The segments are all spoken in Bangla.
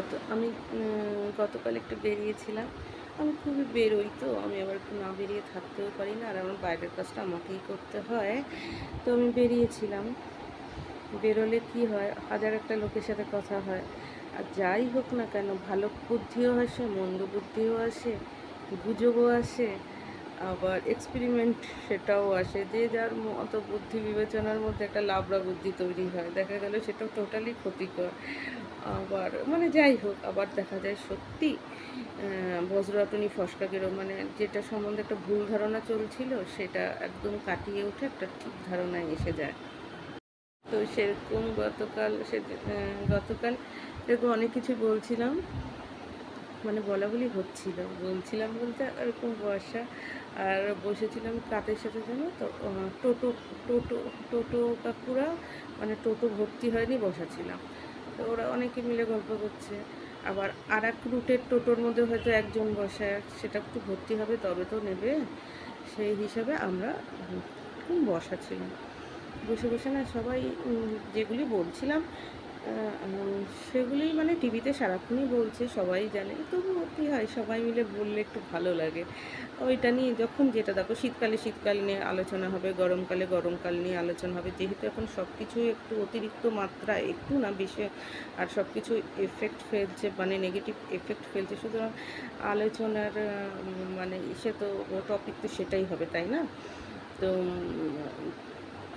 গত, আমি গতকাল একটু বেরিয়েছিলাম। আমি খুবই বেরোই তো, আমি আবার একটু না বেরিয়ে থাকতেও পারি না, আর আমার বাইরের কাজটা আমাকেই করতে হয়। তো আমি বেরিয়েছিলাম। বেরোলে কি হয়, হাজার একটা লোকের সাথে কথা হয়। আর যাই হোক না কেন, ভালো বুদ্ধিও আসে, মন্দ বুদ্ধিও আসে, গুজবও আসে। আবার এক্সপেরিমেন্ট সেটাও আসে, যে যার মতো বুদ্ধি বিবেচনার মধ্যে একটা লাবড়া বুদ্ধি তৈরি হয়, দেখা গেল সেটা টোটালি ক্ষতিকর। আবার মানে যাই হোক, আবার দেখা যায় সত্যি বজ্রাটনি ফসকাগেরও মানে যেটা সম্বন্ধে একটা ভুল ধারণা চলছিল, সেটা একদম কাটিয়ে উঠে একটা ঠিক ধারণায় এসে যায়। তো সেরকম গতকাল সে গতকাল এরকম অনেক কিছু বলছিলাম। মানে বলা বলি হচ্ছিল। বলছিলাম বলতে এরকম বর্ষা। আর বসেছিলাম কাদের সাথে জানো তো? টোটো টোটো টোটো কাকুরা মানে টোটো ভর্তি হয়নি, বসাছিলাম। তো ওরা অনেকে মিলে গল্প করছে। আবার আর এক রুটের টোটোর মধ্যে হয়তো একজন বসে, সেটা একটু ভর্তি হবে, তবে তো নেবে। সেই হিসাবে আমরা বসা ছিলাম বসে বসে না, সবাই যেগুলি বলছিলাম সেগুলি মানে টিভিতে সারাক্ষণই বলছে, সবাই জানে। তবুও কী হয়, সবাই মিলে বললে একটু ভালো লাগে। ওইটা নিয়ে যখন যেটা দেখো, শীতকালে শীতকাল নিয়ে আলোচনা হবে, গরমকালে গরমকাল নিয়ে আলোচনা হবে, যেহেতু এখন সব কিছুই একটু অতিরিক্ত মাত্রা, একটু না বেশি, আর সব কিছু এফেক্ট ফেলছে মানে নেগেটিভ এফেক্ট ফেলছে। সুতরাং আলোচনার মানে সে তো টপিক তো সেটাই হবে, তাই না? তো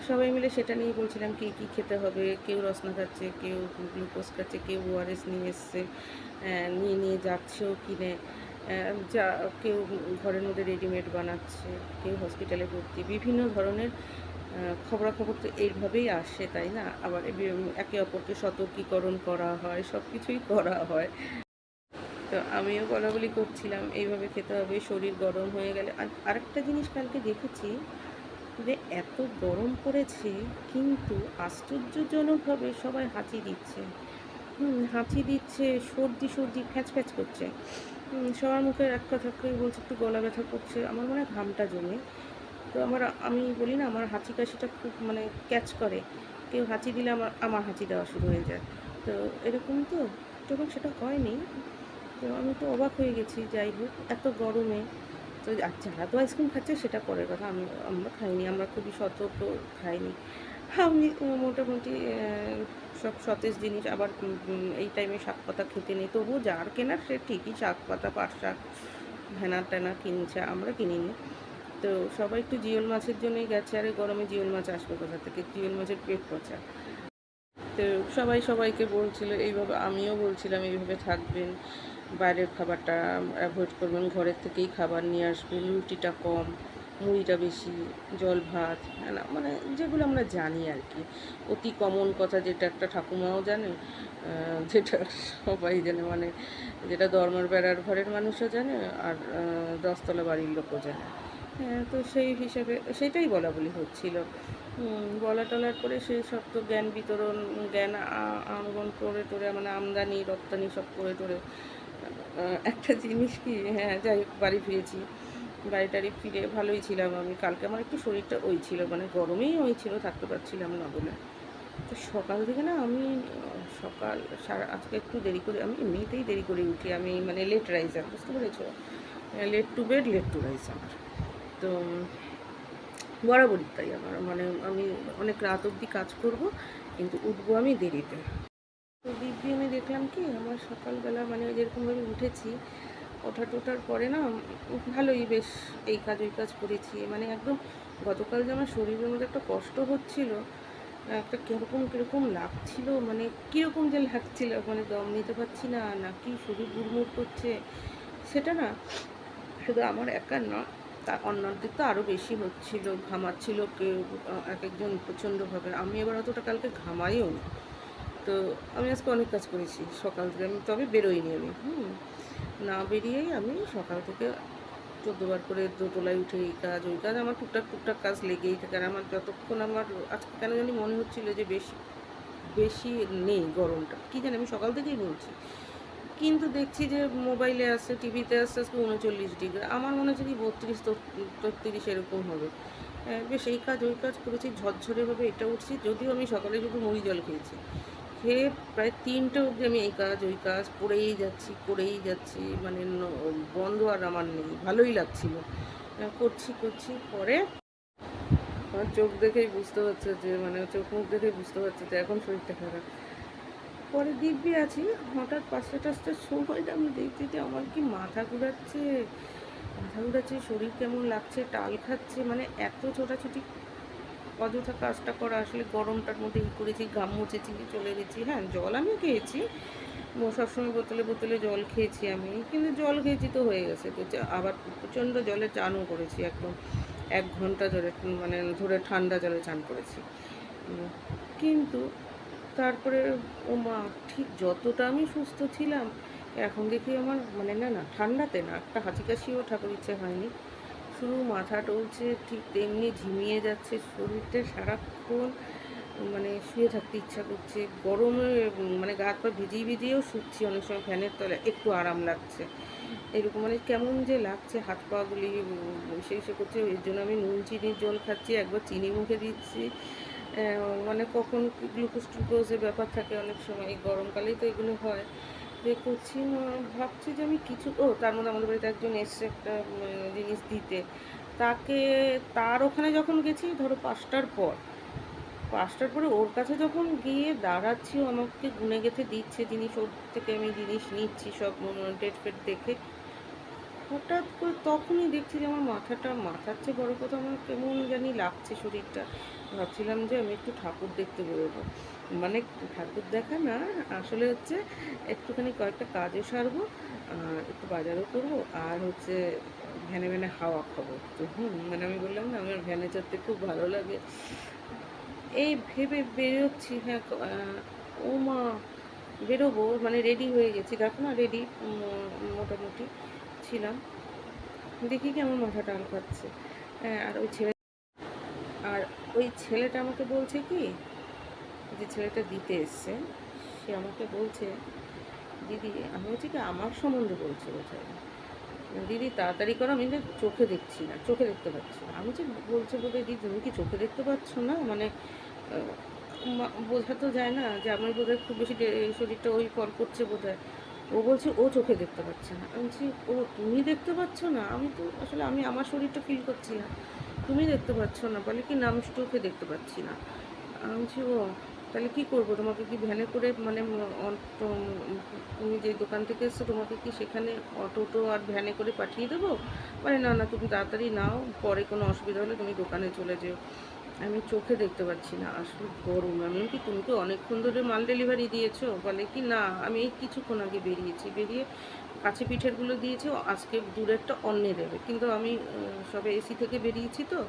সবাই মিলে সেটা নিয়ে বলছিলাম কি কি খেতে হবে, কেউ রসনা খাচ্ছে কেউ গ্লুকোজ খাচ্ছে, কেউ ওআরএস নিয়ে এসছে নিয়ে নিয়ে যাচ্ছেও কিনে। যা, কেউ ঘরের মধ্যে রেডিমেড বানাচ্ছে, কেউ হসপিটালে ভর্তি, বিভিন্ন ধরনের খবরাখবর তো এইভাবেই আসে, তাই না? আবার একে অপরকে সতর্কীকরণ করা হয় সব কিছুই করা হয়। তো আমিও বলা বলি করছিলাম, এইভাবে খেতে হবে, শরীর গরম হয়ে গেলে। আর আরেকটা জিনিস কালকে দেখেছি যে এত গরম পড়েছে, কিন্তু আশ্চর্যজনকভাবে সবাই হাঁচি দিচ্ছে। হাঁচি দিচ্ছে, সর্দি সর্দি, ফ্যাচ ফ্যাচ করছে। সবার মুখে এক কথা কেউ বলছে, একটু গলা ব্যথা করছে। আমার মনে হয় ঘামটা জমে। তো আমার, আমি বলি না, আমার হাঁচি কাশিটা খুব মানে ক্যাচ করে। কেউ হাঁচি দিলে আমার আমার হাঁচি দেওয়া শুরু হয়ে যায়। তো এরকম তো যখন সেটা হয়নি। তো আমি তো অবাক হয়ে গেছি, যাই হোক, এত গরমে তো আর যারা তো আইসক্রিম খাচ্ছে, সেটা পরের কথা। আমি, আমরা খাইনি, আমরা খুবই সতর্ক, খাইনি। আমি মোটামুটি সব সতেজ জিনিস আবার এই টাইমে শাক পাতা খেতে নেই। তবুও যার কেনার, সে ঠিকই শাক পাতা, পাট শাক, ভেনা টেনা কিনছে, আমরা কিনিনি। তো সবাই একটু জিওল মাছের জন্যই গেছে, আর এই গরমে জিওল মাছ আসবে কোথা থেকে? জিওল মাছের পেট পচা। তো সবাই সবাইকে বলছিল, এইভাবে আমিও বলছিলাম, এইভাবে থাকবেন, বাইরের খাবারটা অ্যাভয়েড করবেন, ঘরের থেকেই খাবার নিয়ে আসবেন, রুটিটা কম, মুড়িটা বেশি, জল, ভাত হ্যাঁ মানে যেগুলো আমরা জানি আর কি। অতি কমন কথা যেটা একটা ঠাকুমাও জানে যেটা সবাই জানে মানে যেটা দরমার বেড়ার ঘরের মানুষও জানে, আর দশতলা বাড়ির লোকও জানে। তো সেই হিসাবে সেটাই বলা বলি হচ্ছিল। বলা টলার পরে সেই সব তো জ্ঞান বিতরণ, জ্ঞান আ- আহরণ করে টোরে মানে আমদানি, রপ্তানি সব করে টোরে। একটা জিনিস কি হ্যাঁ যাই হোক, বাড়ি ফিরেছি। বাড়ি টাড়ি ফিরে ভালোই ছিলাম আমি। কালকে আমার একটু শরীরটা ওই ছিল মানে গরমেই ওই ছিল, থাকতে পারছিলাম না বলে। তো সকাল থেকে না আমি, সকাল, সারা, আজকে একটু দেরি করে, আমি এমনিতেই দেরি করে উঠি। আমি মানে লেট রাইজার বুঝতে পেরেছ? Late to bed late to rise আমার তো বরাবরই তাই আমার। মানে আমি অনেক রাত অবধি কাজ করব, কিন্তু উঠবো আমি দেরিতে। তো দিব্যি, আমি দেখলাম কি আমার সকালবেলা মানে যেরকমভাবে উঠেছি ওঠা টোঠার পরে না ভালোই বেশ এই কাজ, ওই কাজ করেছি। মানে একদম গতকাল যে আমার শরীরের মধ্যে একটা কষ্ট হচ্ছিল, একটা কীরকম কীরকম লাগছিল মানে কীরকম যে লাগছিল মানে দম নিতে পারছি না নাকি শরীর গুড়মুড় করছে, সেটা না শুধু আমার একার না তা অন্যদের তো আরও বেশি হচ্ছিল, ঘামাচ্ছিল কেউ এক একজন প্রচণ্ডভাবে। আমি এবার অতটা কালকে ঘামাইও না। তো আমি আজকে অনেক কাজ করেছি সকাল থেকে, আমি তবে বেরোইনি আমি, হুম। না বেরিয়েই আমি সকাল থেকে চোদ্দোবার করে দোতলায় উঠে এই কাজ, ওই কাজ, আমার টুকটাক টুকটাক কাজ লেগেই থাকে। আর আমার যতক্ষণ আমার আজকে কেন জানি মনে হচ্ছিল যে বেশি বেশি নেই গরমটা। কী জানি আমি সকাল থেকেই বলছি। কিন্তু দেখছি যে মোবাইলে আসছে টিভিতে আসছে আজকে উনচল্লিশ ডিগ্রি। আমার মনে হচ্ছে কি বত্রিশ তেত্রিশ এরকম হবে। আহ, বেশ এই কাজ ওই কাজ করেছি ঝরঝরেভাবে এটা উঠছি। যদিও আমি সকালে শুধু মুড়ি জল খেয়েছি। খেয়ে প্রায় তিনটে অবধি আমি এই কাজ ওই কাজ করেই যাচ্ছি করেই যাচ্ছি। মানে বন্ধ আর আমার নেই ভালোই লাগছিল। করছি করছি পরে আমার চোখ দেখেই বুঝতে পারছে যে মানে চোখ মুখ দেখেই বুঝতে পারছে যে এখন শরীরটা খারাপ। পরে দিব্যি আছি, হঠাৎ পাঁচটা টাচটার সময়টা আমি দেখছি যে আমার কি মাথা ঘুরাচ্ছে মাথা ঘুরাচ্ছে, শরীর কেমন লাগছে, টাল খাচ্ছে মানে এত ছোটাছুটি। অযথা কাজটা করা, আসলে গরমটার মধ্যে ই করেছি, ঘাম মুছেছি, চলে গেছি হ্যাঁ জল আমি খেয়েছি। সবসময় বোতলে বোতলে জল খেয়েছি আমি, কিন্তু জল খেয়েছি তো হয়ে গেছে, তো আবার প্রচণ্ড জলে চানও করেছি একদম। এক ঘণ্টা জলে মানে ধরে ঠান্ডা জলে চান করেছি। কিন্তু তারপরে, ও মা, ঠিক যতটা আমি সুস্থ ছিলাম, এখন দেখি আমার মানে না না, ঠান্ডাতে না, একটা হাঁচি কাশিও ঠাকুর ইচ্ছে হয়নি। শুধু মাথা টলছে, ঠিক তেমনি ঝিমিয়ে যাচ্ছে, শরীরটা সারাক্ষণ মানে শুয়ে থাকতে ইচ্ছা করছে, গরমে মানে গা পা ভিজিয়ে ভিজিয়েও শুচ্ছি, অনেক সময় ফ্যানের তলায়, একটু আরাম লাগছে। এরকম মানে কেমন যে লাগছে হাত পাগুলি সে সে করছে, এর জন্য আমি নুন, চিনির জল খাচ্ছি, একবার চিনি মুখে দিচ্ছি মানে কখন গ্লুকোজ টুকোজের ব্যাপার থাকে অনেক সময়, এই গরমকালেই তো এগুলো হয়। যে করছি ভাবছি যে আমি কিছু, ও, তার মধ্যে আমাদের বাড়িতে একজন এসছে একটা জিনিস দিতে। তাকে, তার ওখানে যখন গেছি, ধরো পাঁচটার পর, পাঁচটার পরে ওর কাছে যখন গিয়ে দাঁড়াচ্ছি আমাকে গুনে গেঁথে দিচ্ছে জিনিস, ওর থেকে আমি জিনিস নিচ্ছি, সব ডেট ফেট দেখে। হঠাৎ করে তখনই দেখছি যে আমার মাথাটা মাথার চেয়ে বড় কথা আমার কেমন জানি লাগছে শরীরটা। ভাবছিলাম যে আমি একটু ঠাকুর দেখতে বেরোবো। মানে ঠাকুর দেখা না, আসলে হচ্ছে একটুখানি কয়েকটা কাজও সারবো একটু বাজারও করব, আর হচ্ছে ভ্যানে ভ্যানে হাওয়া খাব। তো হুম মানে আমি বললাম না, আমার ভ্যানে চড়তে খুব ভালো লাগে। এই ভেবে বেরোচ্ছি হ্যাঁ ও মা, বেরোবো মানে রেডি হয়ে গেছি। দেখো না রেডি মোটামুটি ছিলাম। দেখি কি আমার মাথা টাল খাচ্ছে। হ্যাঁ আর ওই ছেলে আর ওই ছেলেটা আমাকে বলছে কি, যে ছেলেটা দিতে এসছে, সে আমাকে বলছে, দিদি, আমি হচ্ছে কি, আমার সম্বন্ধে বলছে বোধহয়। দিদি, তাড়াতাড়ি করো, আমি চোখে দেখছি না, চোখে দেখতে পাচ্ছি না। আমি যে বলছে বোধ দিদি, তুমি কি চোখে দেখতে পাচ্ছ না? মানে বোঝা তো যায় না যে আমার বোধহয় খুব বেশি শরীরটা ওই ফল করছে বোধহয়। ও বলছে, ও চোখে দেখতে পাচ্ছে না। আমি বলছি, ও, তুমি দেখতে পাচ্ছ না? আমি তো, আসলে আমি, আমার শরীরটা ফিল করছি না। তুমি দেখতে পাচ্ছ না বলে কি নাম স্টোকে দেখতে পাচ্ছি না। আমি বলছি, ও, তাহলে কী করব? তোমাকে কি ভ্যানে করে মানে তুমি যে দোকান থেকে এসছো, তোমাকে কি সেখানে অটোটো আর ভ্যানে করে পাঠিয়ে দেবো? মানে না না, তুমি তাড়াতাড়ি নাও, পরে কোনো অসুবিধা হলে তুমি দোকানে চলে যেও। আমি চোখে দেখতে পাচ্ছি না, আসলে গরম। আমি কি, তুমি তো অনেকক্ষণ ধরে মাল ডেলিভারি দিয়েছ? বলে কি, না, আমি এই কিছুক্ষণ আগে বেরিয়েছি। বেরিয়ে কাছে পিঠেরগুলো দিয়েছে আজকে দূরেরটা অন্যে দেবে। কিন্তু আমি সবে এসি থেকে বেরিয়েছি তো,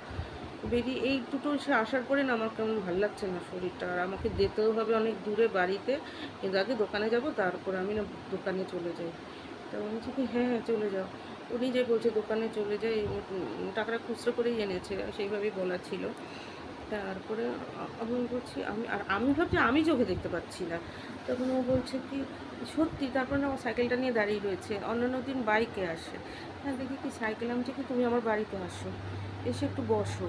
বেরিয়ে এই দুটো এসে আসার পরে না আমার কেমন ভালো লাগছে না শরীরটা। আর আমাকে যেতেও হবে অনেক দূরে বাড়িতে, কিন্তু আগে দোকানে যাব, তারপরে আমি না দোকানে চলে যাই। তা আমি বলছি কি হ্যাঁ হ্যাঁ চলে যাও। উনি যে বলছে দোকানে চলে যায় টাকাটা খুচরো করেই এনেছে, সেইভাবেই বলা ছিল। তারপরে আমি বলছি, আমি, আর আমি ভাবছি, আমি চোখে দেখতে পাচ্ছি না। তখন ও বলছে কি, সত্যি, তারপরে ও সাইকেলটা নিয়ে দাঁড়িয়ে রয়েছে, অন্যান্য দিন বাইকে আসে। হ্যাঁ দেখি কি সাইকেল, আমি কি, তুমি আমার বাড়িতে আসো, এসে একটু বসো।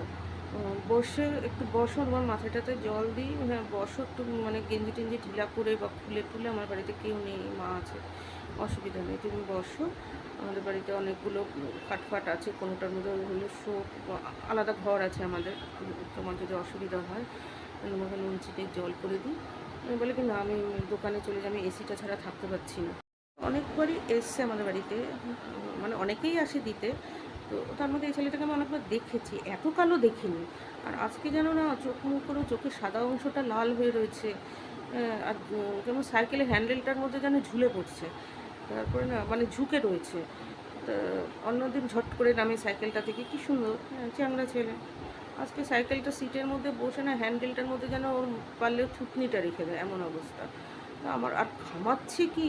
বসে, একটু বসো, তোমার মাথাটাতে জল দিই হ্যাঁ বসো একটু মানে গেঞ্জি টেঞ্জি ঢিলা করে বা খুলে টুলে, আমার বাড়িতে কেউ নেই, মা আছে, অসুবিধা নেই, তুমি বসো। আমাদের বাড়িতে অনেকগুলো খাটফাট আছে, কোনোটার মধ্যে হলো শো আলাদা ঘর আছে আমাদের। তোমার যদি অসুবিধা হয় তোমাকে নুন চিনির জল করে দিই। আমি বলে কি, না, আমি দোকানে চলে যাই, আমি এসিটা ছাড়া থাকতে পারছি না। অনেকবারই এসছে আমাদের বাড়িতে মানে অনেকেই আসে দিতে। তো তার মধ্যে এই ছেলেটাকে আমি অনেকবার দেখেছি, এত কালো দেখিনি। আর আজকে যেন না চোখ মুখ করে চোখের সাদা অংশটা লাল হয়ে রয়েছে আর যেমন সাইকেলের হ্যান্ডেলটার মধ্যে যেন ঝুলে পড়ছে। তারপরে না মানে ঝুঁকে রয়েছে। তা অন্যদিন ঝট করে নামে সাইকেলটা থেকে কি সুন্দর হ্যাঁ চ্যাংড়া ছেলে। আজকে সাইকেলটা সিটের মধ্যে বসে না হ্যান্ডেলটার মধ্যে যেন ওর পারলে থুতনিটা রেখে দেয় এমন অবস্থা। তা আমার আর ঘামাচ্ছে কি?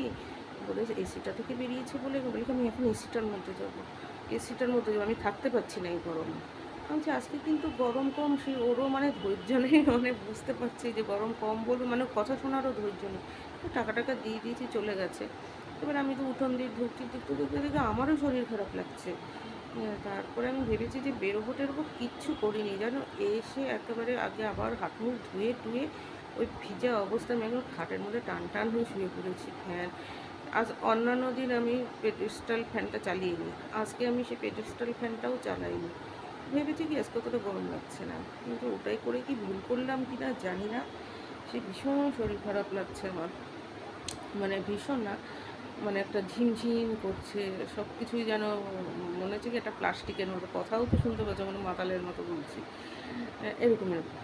বলে এসিটা থেকে বেরিয়েছে বলে বলি আমি এখন এসিটার মধ্যে যাব? এসিটার মধ্যে যাব আমি থাকতে পারছি না এই গরমে। বলছি, আজকে কিন্তু গরম কম সে ওরও মানে ধৈর্য নেই মানে বুঝতে পারছি যে গরম কম বলবে মানে কথা শোনারও ধৈর্য নেই। টাকা টাকা দিয়ে দিয়েছি চলে গেছে। এবার আমি তো উঠোন দিয়ে ঢুকছি দেখতে দেখতে দেখে আমারও শরীর খারাপ লাগছে। তারপরে আমি ভেবেছি যে বেরোবো টেরোবো কিচ্ছু করিনি, জানো? এসে একেবারে আগে আবার হাত মুখ ধুয়ে টুয়ে ওই ভিজা অবস্থায় আমি একদম খাটের মধ্যে টান টান হয়ে শুয়ে পড়েছি, ফ্যান। আজ অন্যান্য দিন আমি পেডেস্টাল ফ্যানটা চালিয়ে নিই আজকে আমি সেই পেডেস্টাল ফ্যানটাও চালাইনি। ভেবেছি কি আজকে অতটা গরম লাগছে না, কিন্তু ওটাই করে কি ভুল করলাম কি না জানি না, সে ভীষণ শরীর খারাপ লাগছে আমার। মানে ভীষণ না মানে একটা ঝিমঝিম করছে সব কিছুই যেন মনে হচ্ছে কি একটা প্লাস্টিকের মতো। কথাও তো শুনতে পাচ্ছি মানে মাতালের মতো বলছি। এরকম এরকম।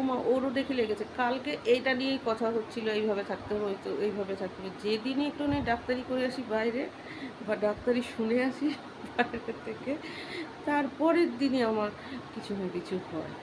ওমা, ওরও দেখে লেগেছে, কালকে এইটা নিয়েই কথা হচ্ছিল, এইভাবে থাকতে হবে তো এইভাবে থাকতে হবে। যেদিনই একটু নেই ডাক্তারি করে আসি বাইরে, বা ডাক্তারি শুনে আসি বাইরে থেকে, তারপরের দিনই আমার কিছু না কিছু হয়।